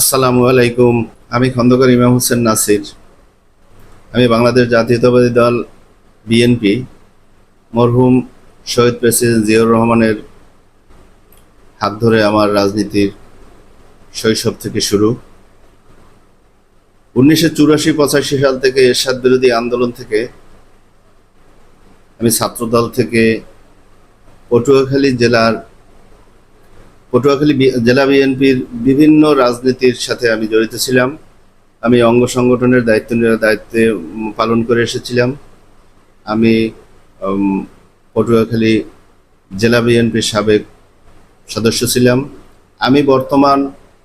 আসসালামু আলাইকুম। আমি খন্দকার ইমাম হোসেন নাসির। আমি বাংলাদেশ জাতীয়তাবাদী দল বিএনপি মরহুম শহীদ প্রেসিডেন্ট জিয়াউর রহমানের হাত ধরে আমার রাজনীতির শৈশব থেকে শুরু। উনিশশো চুরাশি পঁচাশি সাল থেকে এরশাদ বিরোধী আন্দোলন থেকে আমি ছাত্রদল থেকে পটুয়াখালী জেলার পটুয়াখালী জেলা বিএনপির বিভিন্ন রাজনীতির সাথে আমি জড়িত ছিলাম। আমি অঙ্গ সংগঠনের দায়িত্ব দায়িত্বে পালন করে এসেছিলাম। আমি পটুয়াখালী জেলা বিএনপির সাবেক সদস্য ছিলাম। আমি বর্তমান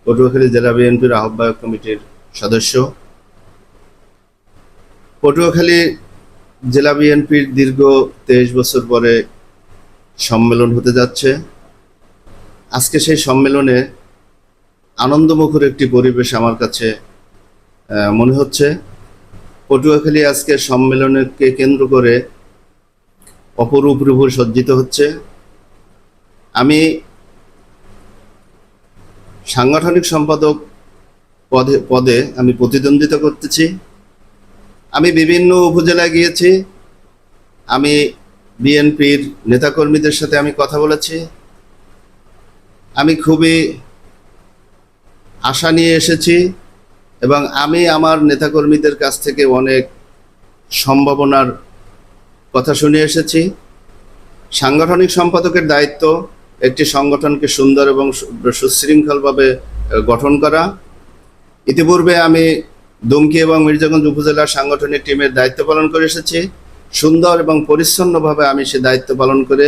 পটুয়াখালী জেলা বিএনপির আহ্বায়ক কমিটির সদস্য। পটুয়াখালী জেলা বিএনপির দীর্ঘ তেইশ বছর পরে সম্মেলন হতে যাচ্ছে। আজকে সেই সম্মেলনে আনন্দমুখর একটি পরিবেশ আমার কাছে মনে হচ্ছে। পটুয়াখালী আজকে সম্মেলনকে কেন্দ্র করে অপরূপ রূপে সজ্জিত হচ্ছে। আমি সাংগঠনিক সম্পাদক পদে পদে আমি প্রতিদ্বন্দ্বিতা করতেছি। আমি বিভিন্ন উপজেলায় গিয়েছি। আমি বিএনপির নেতাকর্মীদের সাথে আমি কথা বলেছি। আমি খুবই আশা নিয়ে এসেছি এবং আমি আমার নেতাকর্মীদের কাছ থেকে অনেক সম্ভাবনার কথা শুনে এসেছি। সাংগঠনিক সম্পাদকের দায়িত্ব একটি সংগঠনকে সুন্দর এবং সুশৃঙ্খলভাবে গঠন করা। ইতিপূর্বে আমি দুমকি এবং মির্জাগঞ্জ উপজেলার সাংগঠনিক টিমের দায়িত্ব পালন করে এসেছি। সুন্দর এবং পরিচ্ছন্নভাবে আমি সে দায়িত্ব পালন করে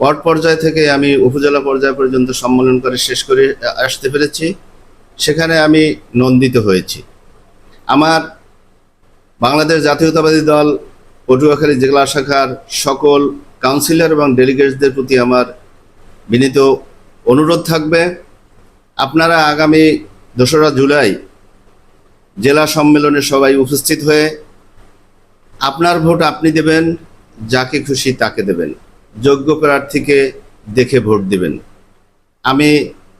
ওয়ার্ড পর্যায় থেকে আমি উপজেলা পর্যায় পর্যন্ত সম্মেলন করে শেষ করে আসতে পেরেছি। সেখানে আমি নন্দিত হয়েছি। আমার বাংলাদেশ জাতীয়তাবাদী দল, পটুয়াখালী জেলা শাখার সকল কাউন্সিলর এবং ডেলিগেটসদের প্রতি আমার বিনীত অনুরোধ থাকবে। আপনারা আগামী দোসরা জুলাই জেলা সম্মেলনে সবাই উপস্থিত হয়ে আপনার ভোট আপনি দেবেন, যাকে খুশি তাকে দেবেন। যোগ্য প্রার্থীকে দেখে ভোট দিবেন। আমি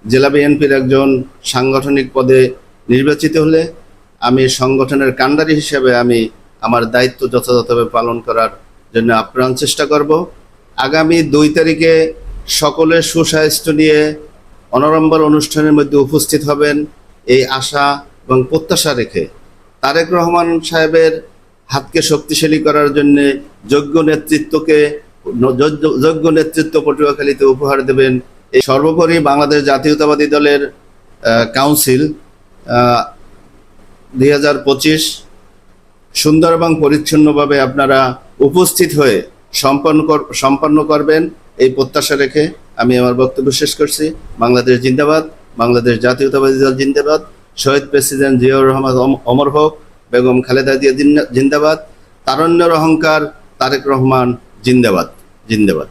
জেলা বিএনপির একজন সাংগঠনিক পদে নির্বাচিত হলে আমি সংগঠনের কাণ্ডারি হিসেবে আমি আমার দায়িত্ব যথাযথভাবে পালন করার জন্য আপ্রাণ চেষ্টা করব। আগামী দুই তারিখে সকলের সুস্বাস্থ্য নিয়ে অনরম্বর অনুষ্ঠানের মধ্যে উপস্থিত হবেন এই আশা এবং প্রত্যাশা রেখে। তারেক রহমান সাহেবের হাতকে শক্তিশালী করার জন্যে যোগ্য নেতৃত্বকে যোগ্য- নেতৃত্ব পটুয়াখালীতে উপহার দেবেন এই সর্বোপরি বাংলাদেশ জাতীয়তাবাদী দলের কাউন্সিল দুই হাজার পঁচিশ সুন্দর এবং পরিচ্ছন্নভাবে আপনারা উপস্থিত হয়ে সম্পন্ন সম্পন্ন করবেন এই প্রত্যাশা রেখে আমি আমার বক্তব্য শেষ করছি। বাংলাদেশ জিন্দাবাদ, বাংলাদেশ জাতীয়তাবাদী দল জিন্দাবাদ, শহীদ প্রেসিডেন্ট জিয়াউর রহমান অম- অমর হোক, বেগম খালেদা জিয়া জিন্দাবাদ, তারণ্যর অহংকার তারেক রহমান জিন্দাবাদ। জিন্দাবাদ